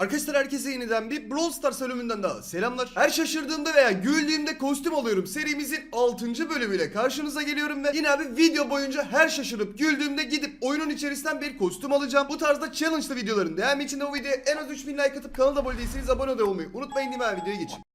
Arkadaşlar herkese yeniden bir Brawl Stars bölümünden daha selamlar. Her şaşırdığımda veya güldüğümde kostüm alıyorum serimizin 6. bölümüyle karşınıza geliyorum ve yine abi video boyunca her şaşırıp güldüğümde gidip oyunun içerisinden bir kostüm alacağım. Bu tarzda challenge'lı videoların devamı için de bu videoya en az 3000 like atıp kanala abone değilseniz abone olmayı unutmayın abi videoya geçin.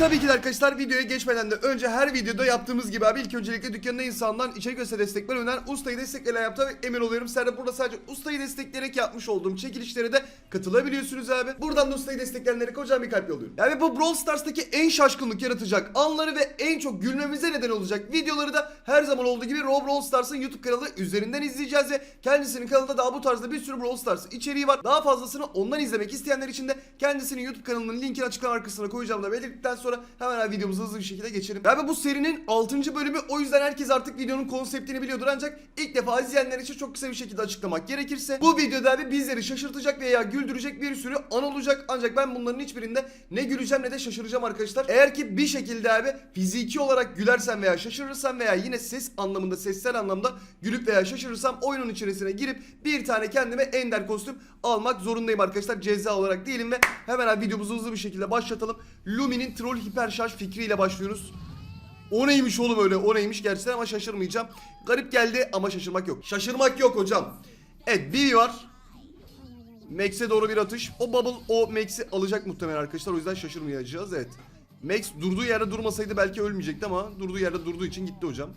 Tabii ki de arkadaşlar videoya geçmeden de önce her videoda yaptığımız gibi abi ilk öncelikle dükkanında insandan içerik ve destek bölümünden ustayı destekleyle yaptı ve emin oluyorum sen de burada sadece ustayı destekleyerek yapmış olduğum çekilişlere de katılabiliyorsunuz abi. Buradan da ustayı destekleyenlere kocaman bir kalp yolluyorum. Yani bu Brawl Stars'taki en şaşkınlık yaratacak anları ve en çok gülmemize neden olacak videoları da her zaman olduğu gibi Rob Brawl Stars'ın YouTube kanalı üzerinden izleyeceğiz ve kendisinin kanalında daha bu tarzda bir sürü Brawl Stars içeriği var. Daha fazlasını ondan izlemek isteyenler için de kendisinin YouTube kanalının linkini açıklama arkasına koyacağım da belirttikten sonra hemen abi videomuza hızlı bir şekilde geçelim. Abi bu serinin 6. bölümü o yüzden herkes artık videonun konseptini biliyordur ancak ilk defa izleyenler için çok kısa bir şekilde açıklamak gerekirse bu videoda abi bizleri şaşırtacak veya güldürecek bir sürü an olacak ancak ben bunların hiçbirinde ne güleceğim ne de şaşıracağım arkadaşlar. Eğer ki bir şekilde abi fiziki olarak gülersem veya şaşırırsam veya yine ses anlamında sessel anlamda gülüp veya şaşırırsam oyunun içerisine girip bir tane kendime ender kostüm almak zorundayım arkadaşlar ceza olarak değilim ve hemen abi videomuzu hızlı bir şekilde başlatalım. Lumi'nin troll hiper şarj fikriyle başlıyoruz. O neymiş oğlum öyle o neymiş gerçekten ama şaşırmayacağım. Garip geldi ama şaşırmak yok. Şaşırmak yok hocam. Evet Bibi var. Max'e doğru bir atış. O bubble o Max'i alacak muhtemelen arkadaşlar. O yüzden şaşırmayacağız. Evet. Max durduğu yerde durmasaydı belki ölmeyecekti ama durduğu yerde durduğu için gitti hocam.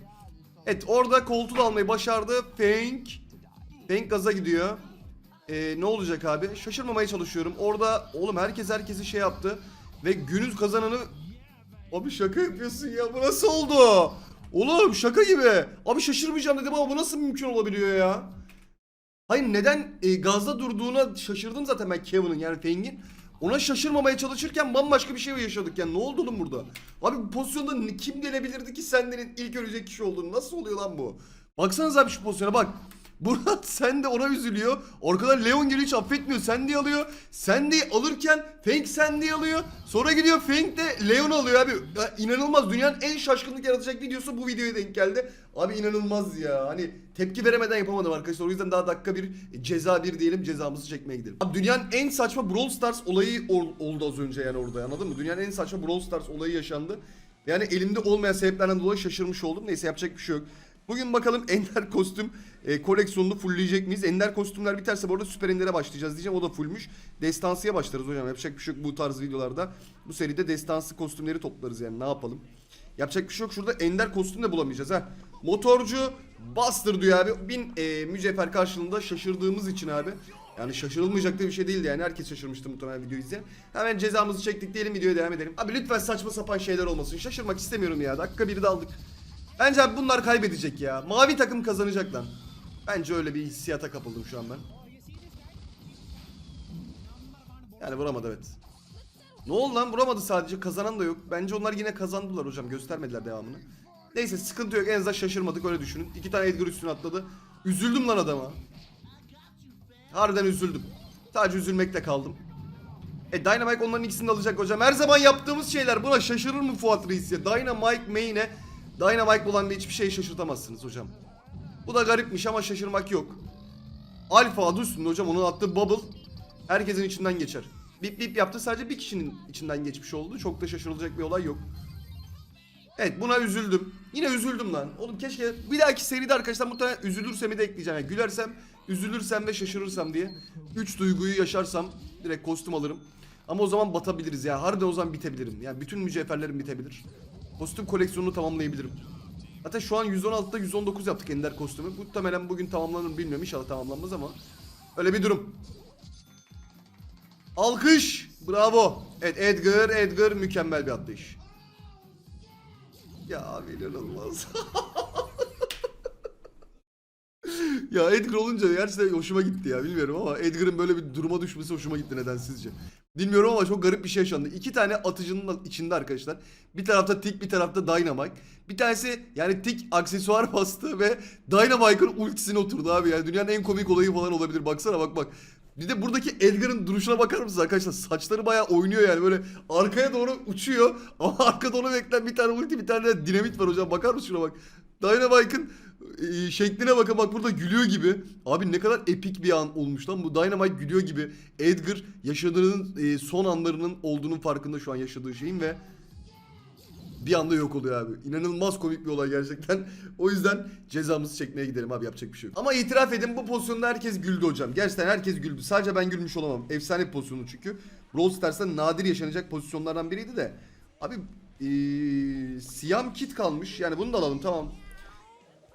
Evet orada koltuğu almayı başardı. Feng. Feng gaza gidiyor. Ee, ne olacak abi? Şaşırmamaya çalışıyorum. Orada oğlum herkes herkesi şey yaptı. Ve günün kazananı... Abi şaka yapıyorsun ya. Bu nasıl oldu? Oğlum şaka gibi. Abi şaşırmayacağım dedim ama bu nasıl mümkün olabiliyor ya? Hayır neden e, gazda durduğuna şaşırdım zaten ben Kevin'in yani Feng'in. Ona şaşırmamaya çalışırken bambaşka bir şey yaşadık yani ne oldu oğlum burada? Abi bu pozisyonda kim gelebilirdi ki senlerin ilk ölecek kişi olduğunu nasıl oluyor lan bu? Baksanıza abi şu pozisyona bak. Burada sen de ona üzülüyor. Arkadan Leon geliyor hiç affetmiyor. Sandy alıyor. Sandy alırken Feng Sandy alıyor. Sonra gidiyor Feng de Leon alıyor abi. Ya inanılmaz. Dünyanın en şaşkınlık yaratacak videosu bu videoya denk geldi. Abi inanılmaz ya. Hani tepki veremeden yapamadım arkadaşlar. O yüzden daha dakika bir ceza bir diyelim cezamızı çekmeye gidelim. Abi dünyanın en saçma Brawl Stars olayı ol- oldu az önce yani orada anladın mı? Dünyanın en saçma Brawl Stars olayı yaşandı. Yani elimde olmayan sebeplerden dolayı şaşırmış oldum. Neyse yapacak bir şey yok. Bugün bakalım Ender kostüm e, koleksiyonunu fullleyecek miyiz? Ender kostümler biterse bu arada Süper Ender'e başlayacağız diyeceğim. O da fullmüş. Destansı'ya başlarız hocam. Yapacak bir şey yok bu tarz videolarda. Bu seride destansı kostümleri toplarız yani ne yapalım. Yapacak bir şey yok. Şurada Ender kostüm de bulamayacağız ha. Motorcu Buster diyor abi. Bin e, mücevher karşılığında şaşırdığımız için abi. Yani şaşırılmayacak da bir şey değildi yani. Herkes şaşırmıştı muhtemelen videoyu izleyen. Hemen cezamızı çektik diyelim videoya devam edelim. Abi lütfen saçma sapan şeyler olmasın. Şaşırmak istemiyorum ya. Dakika biri de aldık. Bence abi bunlar kaybedecek ya. Mavi takım kazanacak lan. Bence öyle bir hissiyata kapıldım şu an ben. Yani vuramadı evet. Ne oldu lan vuramadı sadece kazanan da yok. Bence onlar yine kazandılar hocam göstermediler devamını. Neyse sıkıntı yok en azından şaşırmadık öyle düşünün. İki tane Edgar üstüne atladı. Üzüldüm lan adama. Harbiden üzüldüm. Sadece üzülmekle kaldım. E Dynamite onların ikisini alacak hocam. Her zaman yaptığımız şeyler buna şaşırır mı Fuat Reis ya? Dynamite main'e Dynamite bir hiçbir şey şaşırtamazsınız hocam. Bu da garipmiş ama şaşırmak yok. Alfa adı üstünde hocam onun attığı bubble herkesin içinden geçer. Bip bip yaptı sadece bir kişinin içinden geçmiş oldu. Çok da şaşırılacak bir olay yok. Evet buna üzüldüm. Yine üzüldüm lan. Oğlum keşke bir dahaki seride arkadaşlar muhtemelen üzülürsemi de ekleyeceğim. Yani gülersem, üzülürsem ve şaşırırsam diye. Üç duyguyu yaşarsam direkt kostüm alırım. Ama o zaman batabiliriz ya. Harbiden o zaman bitebilirim. Yani bütün mücevherlerim bitebilir. Kostüm koleksiyonunu tamamlayabilirim. Zaten şu an 116'da 119 yaptık Ender kostümü. Muhtemelen bugün tamamlanır bilmiyorum. İnşallah tamamlanmaz ama. Öyle bir durum. Alkış. Bravo. Evet Edgar, Edgar mükemmel bir atlayış. Ya inanılmaz. ya Edgar olunca gerçekten hoşuma gitti ya bilmiyorum ama Edgar'ın böyle bir duruma düşmesi hoşuma gitti nedensizce. Bilmiyorum ama çok garip bir şey yaşandı. İki tane atıcının içinde arkadaşlar. Bir tarafta Tick bir tarafta Dynamite. Bir tanesi yani Tick aksesuar bastı ve Dynamite'ın ultisine oturdu abi. Yani dünyanın en komik olayı falan olabilir. Baksana bak bak. Bir de buradaki Edgar'ın duruşuna bakar mısınız arkadaşlar? Saçları bayağı oynuyor yani böyle arkaya doğru uçuyor ama arkada onu bekleyen bir tane ulti bir tane de dinamit var hocam bakar mısın şuna bak. Dynamite'ın e, şekline bakın bak burada gülüyor gibi. Abi ne kadar epik bir an olmuş lan bu Dynamite gülüyor gibi. Edgar yaşadığının e, son anlarının olduğunun farkında şu an yaşadığı şeyin ve bir anda yok oluyor abi. İnanılmaz komik bir olay gerçekten. O yüzden cezamızı çekmeye gidelim abi yapacak bir şey yok. Ama itiraf edin bu pozisyonda herkes güldü hocam. Gerçekten herkes güldü. Sadece ben gülmüş olamam. Efsane bir pozisyonu çünkü. Brawl Stars'ta nadir yaşanacak pozisyonlardan biriydi de. Abi ee, Siyam kit kalmış. Yani bunu da alalım tamam.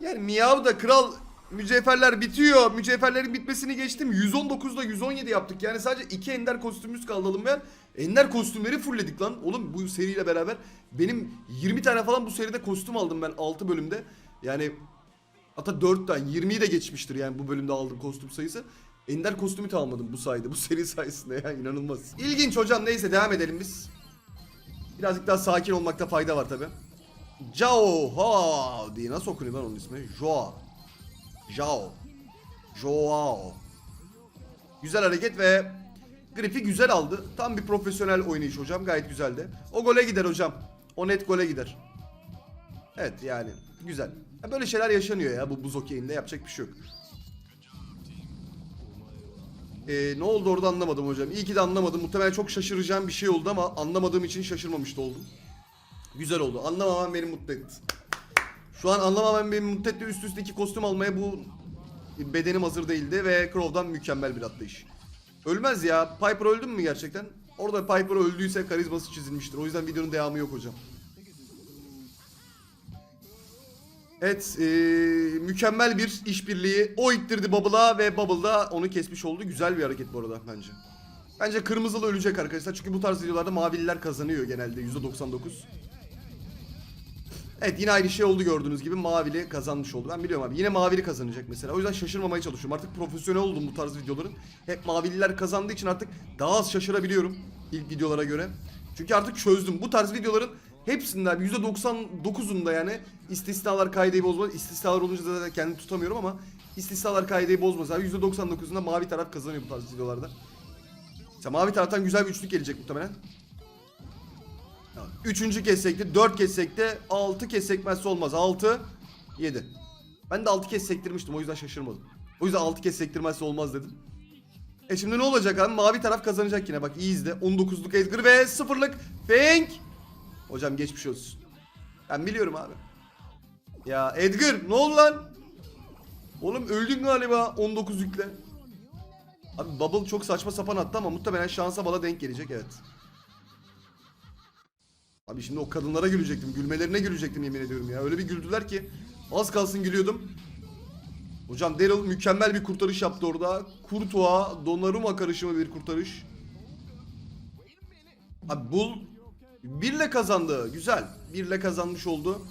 Yani Miyav da kral mücevherler bitiyor. Mücevherlerin bitmesini geçtim. 119'da 117 yaptık. Yani sadece iki ender kostümümüz kaldı alınmayan. Ender kostümleri fullledik lan. Oğlum bu seriyle beraber benim 20 tane falan bu seride kostüm aldım ben 6 bölümde. Yani hatta 4'ten 20'yi de geçmiştir yani bu bölümde aldığım kostüm sayısı. Ender kostümü tamamladım bu sayede. Bu seri sayesinde ya inanılmaz. İlginç hocam neyse devam edelim biz. Birazcık daha sakin olmakta fayda var tabi. Jao ha diye nasıl okunuyor lan onun ismi? Joao. Jao. Joao. Güzel hareket ve grifi güzel aldı. Tam bir profesyonel oynayış hocam. Gayet güzeldi. O gole gider hocam. O net gole gider. Evet yani güzel. Böyle şeyler yaşanıyor ya bu buz okeyinde yapacak bir şey yok. Ee, ne oldu orada anlamadım hocam. İyi ki de anlamadım. Muhtemelen çok şaşıracağım bir şey oldu ama anlamadığım için şaşırmamış da oldum. Güzel oldu. Anlamamam beni mutlu etti. Şu an anlamamam beni mutlu etti. Üst üste iki kostüm almaya bu bedenim hazır değildi ve Crow'dan mükemmel bir atlayış. Ölmez ya. Piper öldü mü gerçekten? Orada Piper öldüyse karizması çizilmiştir. O yüzden videonun devamı yok hocam. Evet, eee, mükemmel bir işbirliği. O ittirdi Bubble'a ve Bubble da onu kesmiş oldu. Güzel bir hareket bu arada bence. Bence kırmızılı ölecek arkadaşlar. Çünkü bu tarz videolarda mavililer kazanıyor genelde %99. Evet yine aynı şey oldu gördüğünüz gibi mavili kazanmış oldu. Ben biliyorum abi yine mavili kazanacak mesela. O yüzden şaşırmamaya çalışıyorum. Artık profesyonel oldum bu tarz videoların. Hep mavililer kazandığı için artık daha az şaşırabiliyorum ilk videolara göre. Çünkü artık çözdüm. Bu tarz videoların hepsinde abi %99'unda yani istisnalar kaideyi bozmaz. İstisnalar olunca zaten kendimi tutamıyorum ama istisnalar kaideyi bozmaz abi. %99'unda mavi taraf kazanıyor bu tarz videolarda. Mesela mavi taraftan güzel bir üçlük gelecek muhtemelen. Üçüncü kez sekti, dört kez altı kez olmaz. Altı, yedi. Ben de altı kez sektirmiştim o yüzden şaşırmadım. O yüzden altı kez sektirmezse olmaz dedim. E şimdi ne olacak abi? Mavi taraf kazanacak yine bak iyi izle. 19'luk Edgar ve sıfırlık Fink. Hocam geçmiş olsun. Ben biliyorum abi. Ya Edgar ne oldu lan? Oğlum öldün galiba 19 yükle. Abi Bubble çok saçma sapan attı ama muhtemelen şansa bala denk gelecek evet. Abi şimdi o kadınlara gülecektim. Gülmelerine gülecektim yemin ediyorum ya. Öyle bir güldüler ki az kalsın gülüyordum. Hocam Daryl mükemmel bir kurtarış yaptı orada. Kurtuğa, Donnarumma karışımı bir kurtarış. Abi Bull birle kazandı. Güzel. Birle kazanmış oldu.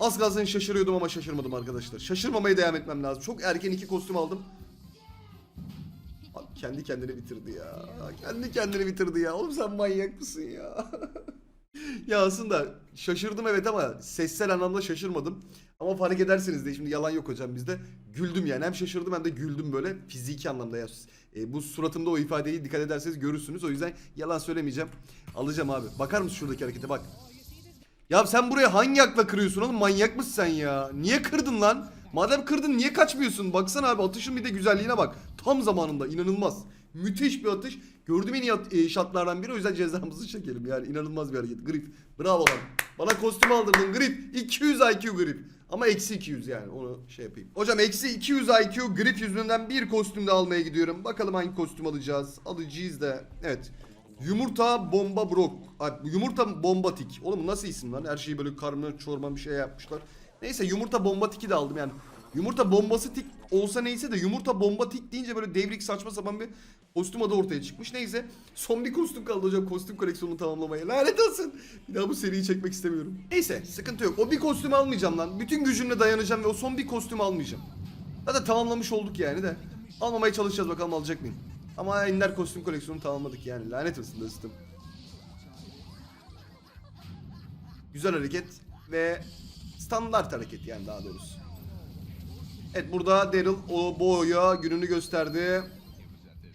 Az kalsın şaşırıyordum ama şaşırmadım arkadaşlar. Şaşırmamaya devam etmem lazım. Çok erken iki kostüm aldım. Abi kendi kendini bitirdi ya. Kendi kendini bitirdi ya. Oğlum sen manyak mısın ya? ya aslında şaşırdım evet ama sessel anlamda şaşırmadım. Ama fark ederseniz de şimdi yalan yok hocam bizde. Güldüm yani hem şaşırdım hem de güldüm böyle fiziki anlamda ya. E, bu suratımda o ifadeyi dikkat ederseniz görürsünüz. O yüzden yalan söylemeyeceğim. Alacağım abi. Bakar mısın şuradaki harekete bak. Ya sen buraya hangi akla kırıyorsun oğlum? Manyak mısın sen ya? Niye kırdın lan? Madem kırdın niye kaçmıyorsun? Baksana abi atışın bir de güzelliğine bak. Tam zamanında inanılmaz. Müthiş bir atış. Gördüğüm en iyi at- e, şatlardan biri o yüzden cezamızı çekelim. Yani inanılmaz bir hareket. Grip. Bravo lan. Bana kostüm aldırdın Grip. 200 IQ Grip. Ama eksi 200 yani onu şey yapayım. Hocam eksi 200 IQ Grip yüzünden bir kostüm de almaya gidiyorum. Bakalım hangi kostüm alacağız. Alacağız da. Evet. Yumurta bomba brok. Ay, yumurta bombatik. Oğlum nasıl isim lan? Her şeyi böyle karma çorma bir şey yapmışlar. Neyse yumurta bombatiki de aldım yani. Yumurta bombası tik olsa neyse de yumurta bomba tik deyince böyle devrik saçma sapan bir kostüm adı ortaya çıkmış. Neyse son bir kostüm kaldı hocam kostüm koleksiyonunu tamamlamaya. Lanet olsun. Bir daha bu seriyi çekmek istemiyorum. Neyse sıkıntı yok. O bir kostüm almayacağım lan. Bütün gücümle dayanacağım ve o son bir kostüm almayacağım. Zaten tamamlamış olduk yani de. Almamaya çalışacağız bakalım alacak mıyım. Ama Ender kostüm koleksiyonunu tamamladık yani. Lanet olsun dostum. Güzel hareket ve standart hareket yani daha doğrusu. Evet burada Daryl o boya gününü gösterdi.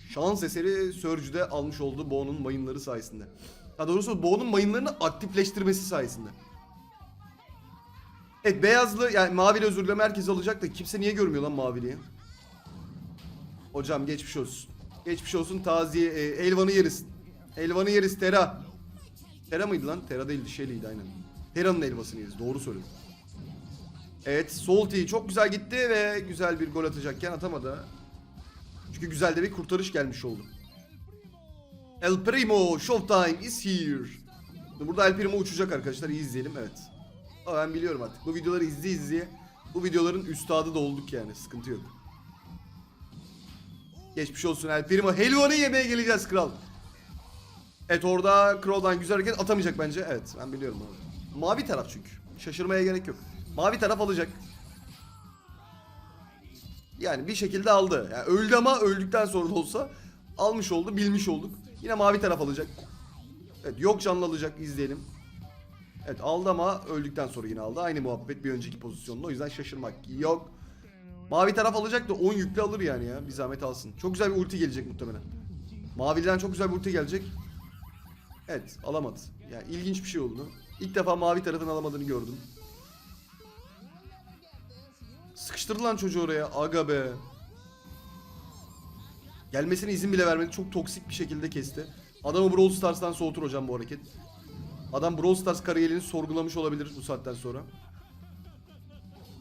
şans eseri Surge'de almış olduğu Bo'nun mayınları sayesinde. Daha doğrusu Bo'nun mayınlarını aktifleştirmesi sayesinde. Evet beyazlı yani mavili özür dilerim herkes alacak da kimse niye görmüyor lan maviliyi? Hocam geçmiş olsun. Geçmiş olsun taziye e, elvanı yeriz. Elvanı yeriz Tera. Tera mıydı lan? Tera değildi Shelly'ydi aynen. Tera'nın elmasını yeriz doğru söyledim. Evet Salty çok güzel gitti ve güzel bir gol atacakken atamadı. Çünkü güzel de bir kurtarış gelmiş oldu. El Primo Showtime is here. Burada El Primo uçacak arkadaşlar iyi izleyelim evet. Ama ben biliyorum artık bu videoları izleye izleye bu videoların üstadı da olduk yani sıkıntı yok. Geçmiş olsun El Primo. Helvanı yemeye geleceğiz kral. Evet orada Crow'dan güzel hareket atamayacak bence. Evet ben biliyorum. Mavi taraf çünkü. Şaşırmaya gerek yok. Mavi taraf alacak. Yani bir şekilde aldı. Yani öldü ama öldükten sonra da olsa almış oldu, bilmiş olduk. Yine mavi taraf alacak. Evet yok canlı alacak izleyelim. Evet aldı ama öldükten sonra yine aldı. Aynı muhabbet bir önceki pozisyonda. O yüzden şaşırmak yok. Mavi taraf alacak da 10 yüklü alır yani ya. Bir zahmet alsın. Çok güzel bir ulti gelecek muhtemelen. Maviden çok güzel bir ulti gelecek. Evet alamadı. Yani ilginç bir şey oldu. İlk defa mavi tarafın alamadığını gördüm. Sıkıştırdı lan çocuğu oraya. Aga be. Gelmesine izin bile vermedi. Çok toksik bir şekilde kesti. Adamı Brawl Stars'tan soğutur hocam bu hareket. Adam Brawl Stars kariyerini sorgulamış olabilir bu saatten sonra.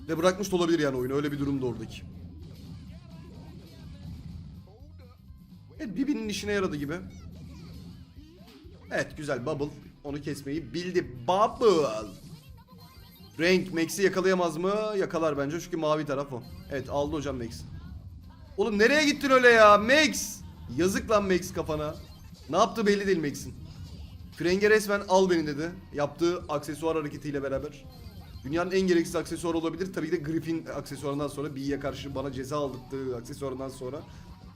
Ve bırakmış da olabilir yani oyunu. Öyle bir durumda oradaki. Evet Bibi'nin işine yaradı gibi. Evet güzel Bubble. Onu kesmeyi bildi. Bubble. Rank Max'i yakalayamaz mı? Yakalar bence çünkü mavi taraf o. Evet aldı hocam Max. Oğlum nereye gittin öyle ya Max? Yazık lan Max kafana. Ne yaptı belli değil Max'in. Frenge resmen al beni dedi. Yaptığı aksesuar hareketiyle beraber. Dünyanın en gereksiz aksesuarı olabilir. Tabii ki de Griffin aksesuarından sonra B'ye karşı bana ceza aldırttığı aksesuarından sonra.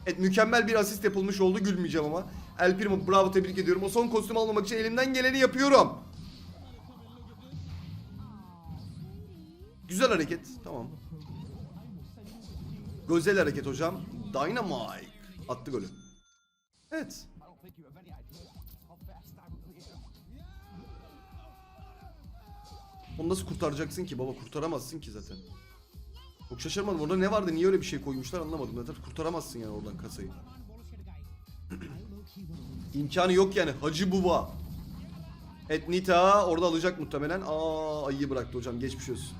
Evet mükemmel bir asist yapılmış oldu gülmeyeceğim ama. El Primo bravo tebrik ediyorum. O son kostümü almamak için elimden geleni yapıyorum. Güzel hareket. Tamam. Güzel hareket hocam. Dynamite. Attı golü. Evet. Onu nasıl kurtaracaksın ki baba? Kurtaramazsın ki zaten. Çok şaşırmadım. Orada ne vardı? Niye öyle bir şey koymuşlar anlamadım. Zaten kurtaramazsın yani oradan kasayı. İmkanı yok yani. Hacı Buba. Evet Nita orada alacak muhtemelen. Aa ayıyı bıraktı hocam. Geçmiş olsun.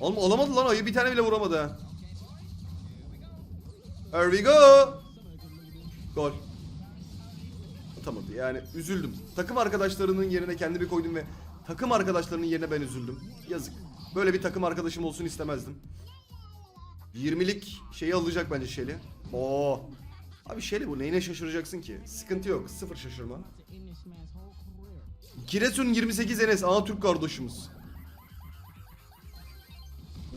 Oğlum olamadı lan ayı bir tane bile vuramadı ha. Here we go. Gol. Atamadı yani üzüldüm. Takım arkadaşlarının yerine kendimi koydum ve takım arkadaşlarının yerine ben üzüldüm. Yazık. Böyle bir takım arkadaşım olsun istemezdim. 20'lik şeyi alacak bence Shelly. Oo. Abi Shelly bu neyine şaşıracaksın ki? Sıkıntı yok. Sıfır şaşırma. Giresun 28 Enes. Aa Türk kardeşimiz.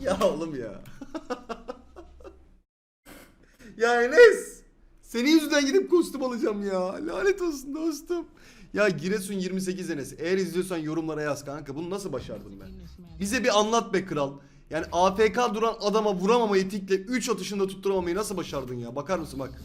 Ya oğlum ya. ya Enes. Senin yüzünden gidip kostüm alacağım ya. Lanet olsun dostum. Ya Giresun 28 Enes. Eğer izliyorsan yorumlara yaz kanka. Bunu nasıl başardın ben? Bize bir anlat be kral. Yani AFK duran adama vuramamayı tikle 3 atışında tutturamamayı nasıl başardın ya? Bakar mısın bak.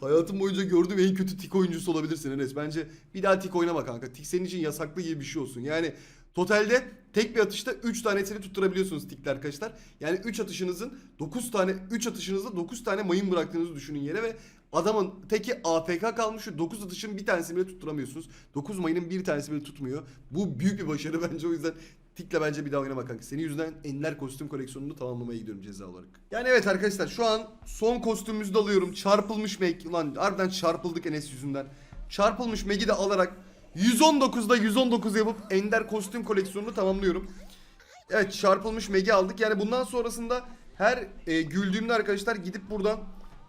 Hayatım boyunca gördüğüm en kötü tik oyuncusu olabilirsin Enes. Bence bir daha tik oynama kanka. Tik senin için yasaklı gibi bir şey olsun. Yani totalde tek bir atışta 3 tanesini tutturabiliyorsunuz tikler arkadaşlar. Yani 3 atışınızın 9 tane 3 atışınızda 9 tane mayın bıraktığınızı düşünün yere ve adamın teki AFK kalmış şu 9 atışın bir tanesini bile tutturamıyorsunuz. 9 mayının bir tanesi bile tutmuyor. Bu büyük bir başarı bence o yüzden Tikle bence bir daha oynama kanka. Senin yüzünden enler kostüm koleksiyonunu tamamlamaya gidiyorum ceza olarak. Yani evet arkadaşlar şu an son kostümümüzü de alıyorum. Çarpılmış Meg. Ulan harbiden çarpıldık Enes yüzünden. Çarpılmış Meg'i de alarak 119'da 119 yapıp ender kostüm koleksiyonunu tamamlıyorum. Evet çarpılmış Meg'i aldık. Yani bundan sonrasında her e, güldüğümde arkadaşlar gidip buradan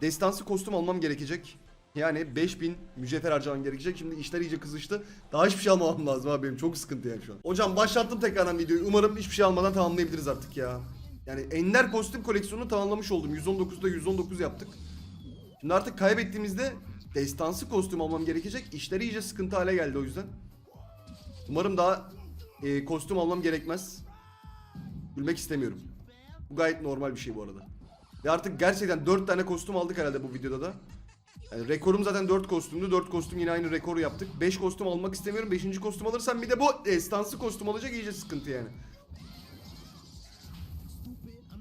destansı kostüm almam gerekecek. Yani 5000 mücevher harcamam gerekecek. Şimdi işler iyice kızıştı. Daha hiçbir şey almamam lazım abi benim. Çok sıkıntı yani şu an. Hocam başlattım tekrardan videoyu. Umarım hiçbir şey almadan tamamlayabiliriz artık ya. Yani Ender kostüm koleksiyonunu tamamlamış oldum. 119'da 119 yaptık. Şimdi artık kaybettiğimizde destansı kostüm almam gerekecek. İşler iyice sıkıntı hale geldi o yüzden. Umarım daha e, kostüm almam gerekmez. Gülmek istemiyorum. Bu gayet normal bir şey bu arada. Ve artık gerçekten 4 tane kostüm aldık herhalde bu videoda da. Yani rekorum zaten 4 kostümdü. 4 kostüm yine aynı rekoru yaptık. 5 kostüm almak istemiyorum. 5. kostüm alırsam bir de bu estansı kostüm alacak iyice sıkıntı yani.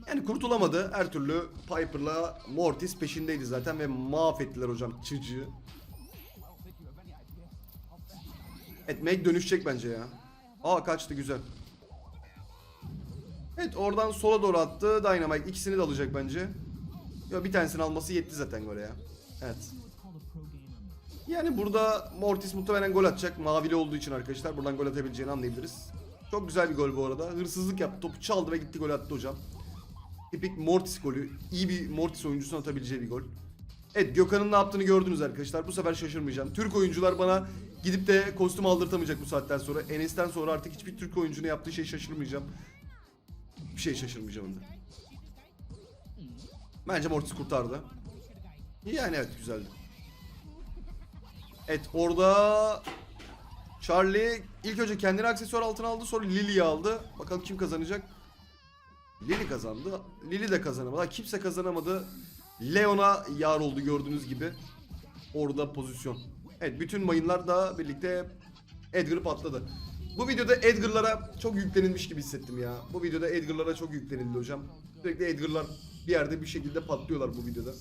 Yani kurtulamadı. Her türlü Piper'la Mortis peşindeydi zaten ve mahvettiler hocam çıcığı. Evet Meg dönüşecek bence ya. Aa kaçtı güzel. Evet oradan sola doğru attı. Dynamite ikisini de alacak bence. Yo bir tanesini alması yetti zaten gole ya. Evet. Yani burada Mortis muhtemelen gol atacak. Mavili olduğu için arkadaşlar buradan gol atabileceğini anlayabiliriz. Çok güzel bir gol bu arada. Hırsızlık yaptı. Topu çaldı ve gitti gol attı hocam. Tipik Mortis golü. İyi bir Mortis oyuncusunun atabileceği bir gol. Evet Gökhan'ın ne yaptığını gördünüz arkadaşlar. Bu sefer şaşırmayacağım. Türk oyuncular bana gidip de kostüm aldırtamayacak bu saatten sonra. Enes'ten sonra artık hiçbir Türk oyuncunun yaptığı şey şaşırmayacağım. Bir şey şaşırmayacağım onda. Bence Mortis kurtardı. Yani evet güzeldi. Evet orada Charlie ilk önce kendini aksesuar altına aldı sonra Lily'yi aldı. Bakalım kim kazanacak? Lily kazandı. Lily de kazanamadı. Kimse kazanamadı. Leon'a yar oldu gördüğünüz gibi. Orada pozisyon. Evet bütün mayınlar da birlikte Edgar'ı patladı. Bu videoda Edgar'lara çok yüklenilmiş gibi hissettim ya. Bu videoda Edgar'lara çok yüklenildi hocam. Sürekli Edgar'lar bir yerde bir şekilde patlıyorlar bu videoda.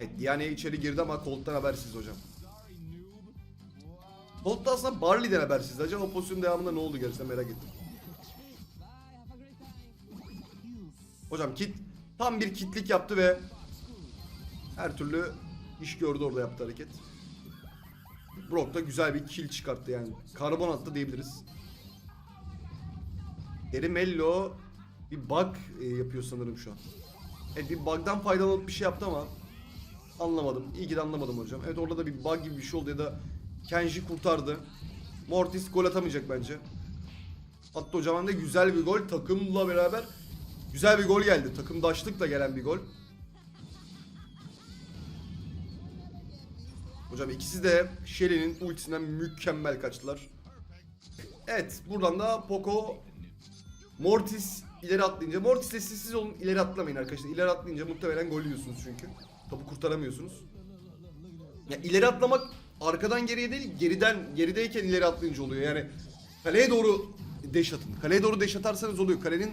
Evet Diane içeri girdi ama Colt'tan habersiz hocam. Colt da aslında Barley'den habersiz. Acaba o pozisyon devamında ne oldu gerçekten merak ettim. Hocam kit tam bir kitlik yaptı ve her türlü iş gördü orada yaptı hareket. Brock da güzel bir kill çıkarttı yani. Karbon attı diyebiliriz. Erimello bir bug e, yapıyor sanırım şu an. Evet bir bug'dan faydalanıp bir şey yaptı ama anlamadım. İyi ki de anlamadım hocam. Evet orada da bir bug gibi bir şey oldu ya da Kenji kurtardı. Mortis gol atamayacak bence. Hatta hocam da güzel bir gol takımla beraber güzel bir gol geldi. Takımdaşlıkla gelen bir gol. Hocam ikisi de Shelly'nin ultisinden mükemmel kaçtılar. Evet buradan da Poco Mortis ileri atlayınca Mortis'le siz, siz olun ileri atlamayın arkadaşlar. İleri atlayınca muhtemelen gol yiyorsunuz çünkü. Topu kurtaramıyorsunuz. Ya ileri atlamak arkadan geriye değil geriden gerideyken ileri atlayınca oluyor. Yani kaleye doğru deş atın. Kaleye doğru deş atarsanız oluyor. Kalenin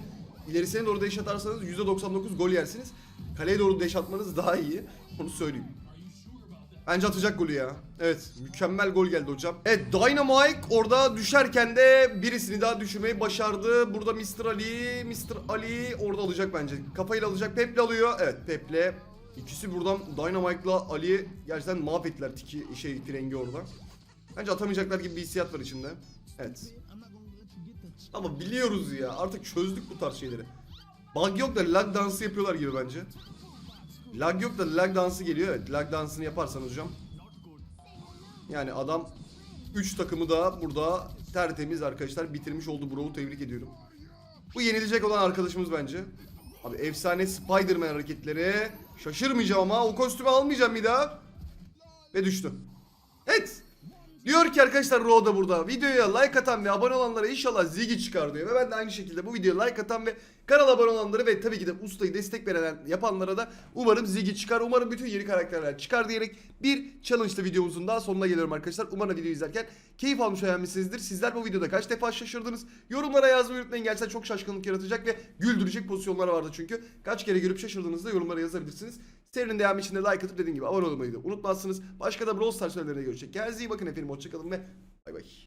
ilerisine doğru deş atarsanız %99 gol yersiniz. Kaleye doğru deş atmanız daha iyi. Onu söyleyeyim. Bence atacak golü ya. Evet mükemmel gol geldi hocam. Evet Dynamite orada düşerken de birisini daha düşürmeyi başardı. Burada Mr. Ali, Mr. Ali orada alacak bence. Kafayla alacak. Pep'le alıyor. Evet Pep'le. İkisi buradan Dynamite'la Ali gerçekten mahvettiler tiki şey frengi orada. Bence atamayacaklar gibi bir hissiyat var içinde. Evet. Ama biliyoruz ya artık çözdük bu tarz şeyleri. Bug yok da lag dansı yapıyorlar gibi bence. Lag yok da lag dansı geliyor. Evet lag dansını yaparsan hocam. Yani adam 3 takımı da burada tertemiz arkadaşlar bitirmiş oldu. Bro'u tebrik ediyorum. Bu yenilecek olan arkadaşımız bence. Abi efsane Spider-Man hareketleri. Şaşırmayacağım ama o kostümü almayacağım bir daha. Ve düştü. Evet. Diyor ki arkadaşlar Ro da burada. Videoya like atan ve abone olanlara inşallah zigi çıkar diyor. Ve ben de aynı şekilde bu videoya like atan ve kanala abone olanları ve tabii ki de ustayı destek veren yapanlara da umarım zigi çıkar. Umarım bütün yeni karakterler çıkar diyerek bir challenge'lı videomuzun daha sonuna geliyorum arkadaşlar. Umarım videoyu izlerken keyif almış beğenmişsinizdir. Sizler bu videoda kaç defa şaşırdınız? Yorumlara yazmayı unutmayın. Gerçekten çok şaşkınlık yaratacak ve güldürecek pozisyonlar vardı çünkü. Kaç kere görüp şaşırdığınızda yorumlara yazabilirsiniz. Serinin devamı için de like atıp dediğim gibi abone olmayı da unutmazsınız. Başka da Brawl Stars söylelerine görüşecek. Kendinize iyi bakın efendim. Hoşçakalın ve bay bay.